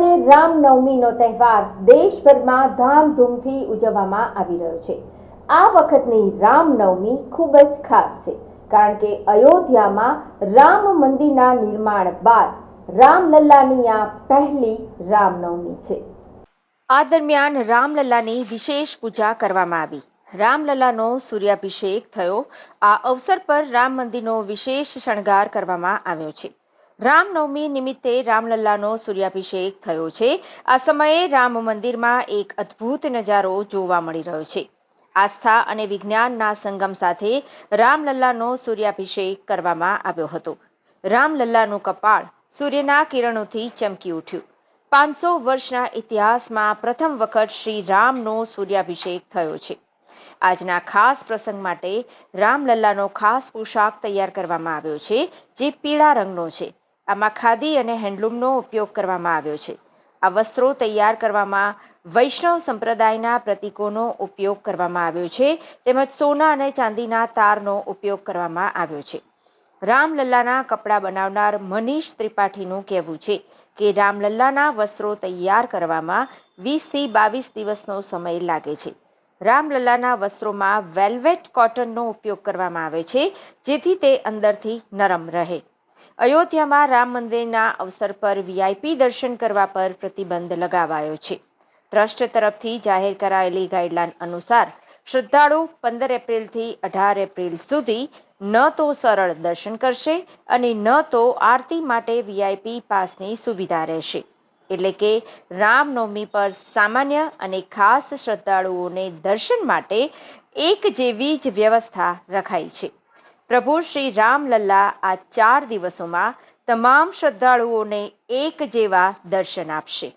રામનવમીનો તહેવાર દેશભરમાં ધામધૂમથી ઉજવવામાં આવી રહ્યો છે. આ વખતની રામનવમી ખૂબ જ ખાસ છે, કારણ કે અયોધ્યામાં રામ મંદિરના નિર્માણ બાદ રામલલ્લાની આ પહેલી રામનવમી છે. આ દરમિયાન રામલલ્લાની વિશેષ પૂજા કરવામાં આવી. રામલલ્લાનો સૂર્યાભિષેક થયો. આ અવસર પર રામ મંદિરનો વિશેષ શણગાર કરવામાં આવ્યો છે. રામનવમી નિમિત્તે રામલલ્લાનો સૂર્યાભિષેક થયો છે. આ સમયે રામ મંદિરમાં એક અદ્ભુત નજારો જોવા મળી રહ્યો છે. આસ્થા અને વિજ્ઞાનના સંગમ સાથે રામલલ્લાનો સૂર્યાભિષેક કરવામાં આવ્યો હતો. રામલલ્લાનું કપાળ સૂર્યના કિરણોથી ચમકી ઉઠ્યું. પાંચસો વર્ષના ઇતિહાસમાં પ્રથમ વખત શ્રી રામનો સૂર્યાભિષેક થયો છે. આજના ખાસ પ્રસંગ માટે રામલલ્લાનો ખાસ પોશાક તૈયાર કરવામાં આવ્યો છે, જે પીળા રંગનો છે. આમાં ખાદી અને હેન્ડલૂમનો ઉપયોગ કરવામાં આવ્યો છે. આ વસ્ત્રો તૈયાર કરવામાં વૈષ્ણવ સંપ્રદાયના પ્રતીકોનો ઉપયોગ કરવામાં આવ્યો છે. તેમજ સોના અને ચાંદીના તારનો ઉપયોગ કરવામાં આવ્યો છે. રામલલ્લાના કપડાં બનાવનાર મનીષ ત્રિપાઠીનું કહેવું છે કે રામલલ્લાના વસ્ત્રો તૈયાર કરવામાં વીસથી બાવીસ દિવસનો સમય લાગે છે. રામલલ્લાના વસ્ત્રોમાં વેલ્વેટ કોટનનો ઉપયોગ કરવામાં આવે છે, જેથી તે અંદરથી નરમ રહે. અયોધ્યામાં રામ મંદિરના અવસર પર વીઆઈપી દર્શન કરવા પર પ્રતિબંધ લગાવાયો છે. ટ્રસ્ટ તરફથી જાહેર કરાયેલી ગાઈડલાઈન અનુસાર શ્રદ્ધાળુ પંદર એપ્રિલથી અઢાર એપ્રિલ સુધી ન તો સરળ દર્શન કરશે અને ન તો આરતી માટે વીઆઈપી પાસની સુવિધા રહેશે. એટલે કે રામનવમી પર સામાન્ય અને ખાસ શ્રદ્ધાળુઓને દર્શન માટે એક જેવી જ વ્યવસ્થા રખાઈ છે. પ્રભુ શ્રી રામલલ્લા આ ચાર દિવસોમાં તમામ શ્રદ્ધાળુઓને એક જેવા દર્શન આપશે.